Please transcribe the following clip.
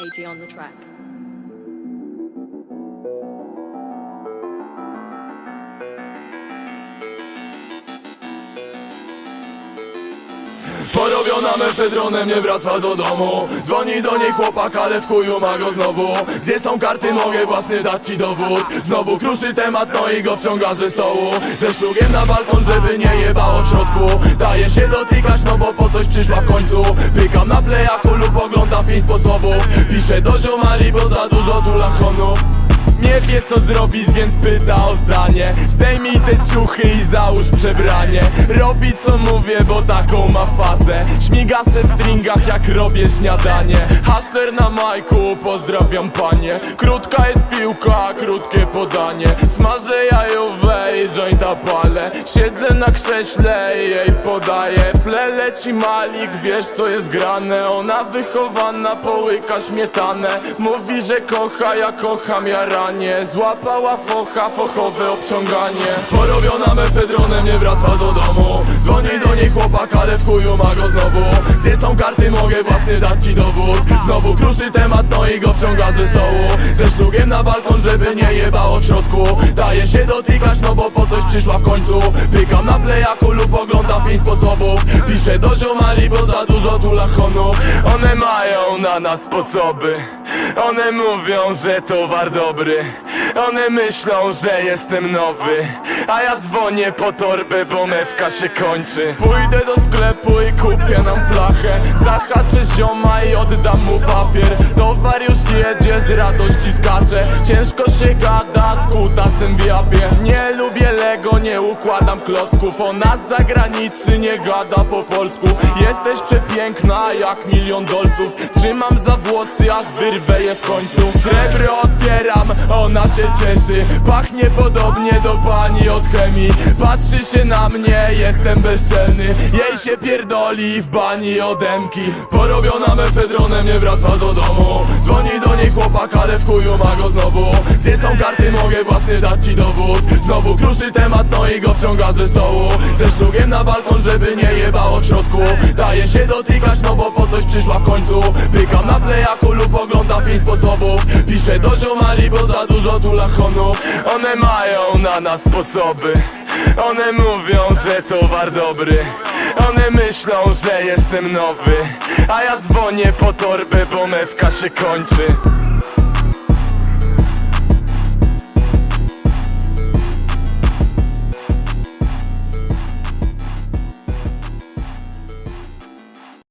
80 on the track. Porobiona mefedronem nie wraca do domu. Dzwoni do niej chłopak, ale w chuju ma go znowu. Gdzie są karty, mogę własny dać ci dowód. Znowu kruszy temat, no i go wciąga ze stołu. Ze szlugiem na balkon, żeby nie jebało w środku. Daje się dotykać, no bo po coś przyszła w końcu. Pykam na plejaku lub oglądam pięć sposobów. Piszę do ziomali, bo za dużo tu lachonów wie co zrobić, więc pyta o zdanie. Zdejmij te ciuchy i załóż przebranie. Robi co mówię, bo taką ma fazę. Śmiga se w stringach jak robię śniadanie. Hustler na majku, pozdrawiam panie. Krótka jest piłka, krótkie podanie. Smażę jajowe Siedzę na krześle i jej podaję. W tle leci malik, wiesz co jest grane. Ona wychowana, połyka śmietanę. Mówi, że kocha, ja kocham jaranie Złapała focha, fochowe obciąganie. Porobiona mefedronem, nie wraca do domu. Dzwoni do niej chłopak, ale w chuju ma go znowu. Gdzie są karty, mogę własny dać ci dowód. Znowu kruszy temat, no i go wciąga ze stołu. Ze szlugiem na balkon, żeby nie jebało w środku. Daje się dotykać, no bo po coś przyszła w końcu. Pykam na plejaku lub oglądam pięć sposobów. Piszę do ziomali, bo za dużo tu lachonów One mają na nas sposoby. One mówią, że towar dobry. One myślą, że jestem nowy. A ja dzwonię po torbę, bo mewka się kończy. Pójdę do sklepu i kupię nam flachę. Zahaczę zioma i oddam mu papier. Towar już jedzie, z radości skacze. Ciężko się gada, z kutasem w Nie lubię pouco a klocków Ona z zagranicy nie gada po polsku. Jesteś przepiękna jak milion dolców. Trzymam za włosy, aż wyrwę je w końcu. Srebro otwieram, ona się cieszy. Pachnie podobnie do pani od chemii. Patrzy się na mnie, jestem bezczelny. Jej się pierdoli w bani odemki. Porobiona mefedronem, nie wraca do domu. Dzwoni do niej chłopak, ale w chuju ma go znowu. Gdzie są karty, mogę własny dać ci dowód. Znowu kruszy temat, no i go wciąga ze stołu Ze szlugiem na balkon, żeby nie jebało w środku. Daje się dotykać, no bo po coś przyszła w końcu. Pykam na plejaku lub oglądam pięć sposobów. Piszę do ziomali, bo za dużo tu lachonów. One mają na nas sposoby. One mówią, że towar dobry. One myślą, że jestem nowy. A ja dzwonię po torbę, bo mewka się kończy